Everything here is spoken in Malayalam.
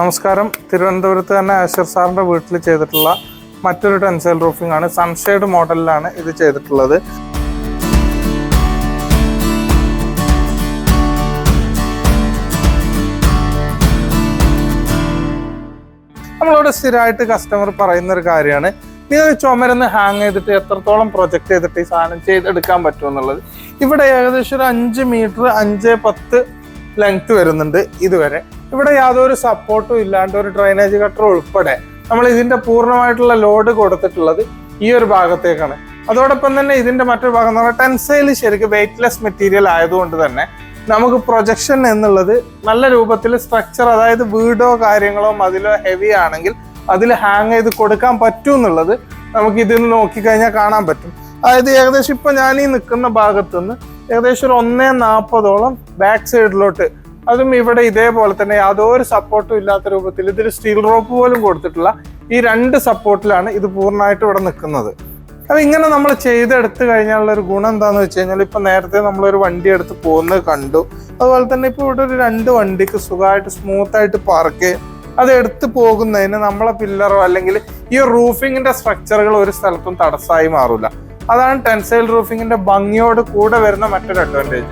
നമസ്കാരം. തിരുവനന്തപുരത്ത് തന്നെ ആഷർ സാറിന്റെ വീട്ടിൽ ചെയ്തിട്ടുള്ള മറ്റൊരു ടെൻസൈൽ റൂഫിംഗ് ആണ്. സൺഷെയ്ഡ് മോഡലിലാണ് ഇത് ചെയ്തിട്ടുള്ളത്. നമ്മളോട് സ്ഥിരമായിട്ട് കസ്റ്റമർ പറയുന്ന ഒരു കാര്യമാണ് നിങ്ങൾ ചുമരന്ന് ഹാങ് ചെയ്തിട്ട് എത്രത്തോളം പ്രൊജക്ട് ചെയ്തിട്ട് ഈ സാധനം ചെയ്തെടുക്കാൻ പറ്റുമെന്നുള്ളത്. ഇവിടെ ഏകദേശം ഒരു അഞ്ച് മീറ്റർ അഞ്ച് പത്ത് ലെങ്ത് വരുന്നുണ്ട് ഇതുവരെ. ഇവിടെ യാതൊരു സപ്പോർട്ടും ഇല്ലാണ്ട് ഒരു ഡ്രൈനേജ് കട്ടർ ഉൾപ്പെടെ നമ്മൾ ഇതിന്റെ പൂർണമായിട്ടുള്ള ലോഡ് കൊടുത്തിട്ടുള്ളത് ഈ ഒരു ഭാഗത്തേക്കാണ്. അതോടൊപ്പം തന്നെ ഇതിന്റെ മറ്റൊരു ഭാഗം എന്ന് പറഞ്ഞാൽ ടെൻസൈൽ ശരിക്കും വെയിറ്റ്ലെസ് മെറ്റീരിയൽ ആയതുകൊണ്ട് തന്നെ നമുക്ക് പ്രൊജക്ഷൻ എന്നുള്ളത് നല്ല രൂപത്തിൽ സ്ട്രക്ചർ അതായത് വീടോ കാര്യങ്ങളോ മതിലോ ഹെവി ആണെങ്കിൽ അതിൽ ഹാങ് ചെയ്ത് കൊടുക്കാൻ പറ്റും എന്നുള്ളത് നമുക്ക് ഇതിൽ നോക്കിക്കഴിഞ്ഞാൽ കാണാൻ പറ്റും. അതായത് ഏകദേശം ഇപ്പൊ ഞാൻ ഈ നിൽക്കുന്ന ഭാഗത്തു നിന്ന് ഏകദേശം ഒരു ഒന്നേ നാൽപ്പതോളം ബാക്ക് സൈഡിലോട്ട് അതും ഇവിടെ ഇതേപോലെ തന്നെ യാതൊരു സപ്പോർട്ടും ഇല്ലാത്ത രൂപത്തിൽ ഇതിൽ സ്റ്റീൽ റോപ്പ് പോലും കൊടുത്തിട്ടുള്ള ഈ രണ്ട് സപ്പോർട്ടിലാണ് ഇത് പൂർണമായിട്ട് ഇവിടെ നിൽക്കുന്നത് അപ്പൊ ഇങ്ങനെ നമ്മൾ ചെയ്തെടുത്ത് കഴിഞ്ഞാലുള്ള ഒരു ഗുണം എന്താണെന്ന് വെച്ച് കഴിഞ്ഞാൽ ഇപ്പൊ നേരത്തെ നമ്മളൊരു വണ്ടി എടുത്ത് പോകുന്നത് കണ്ടു. അതുപോലെ തന്നെ ഇപ്പൊ ഇവിടെ ഒരു രണ്ട് വണ്ടിക്ക് സുഖമായിട്ട് സ്മൂത്ത് ആയിട്ട് പാർക്ക് അത് എടുത്തു പോകുന്നതിന് നമ്മളെ പില്ലറോ അല്ലെങ്കിൽ ഈ റൂഫിങ്ങിന്റെ സ്ട്രക്ചറുകൾ ഒരു സ്ഥലത്തും തടസ്സമായി മാറില്ല അതാണ് ടെൻസൈൽ റൂഫിങ്ങിന്റെ ഭംഗിയോട് കൂടെ വരുന്ന മറ്റൊരു അഡ്വാന്റേജ്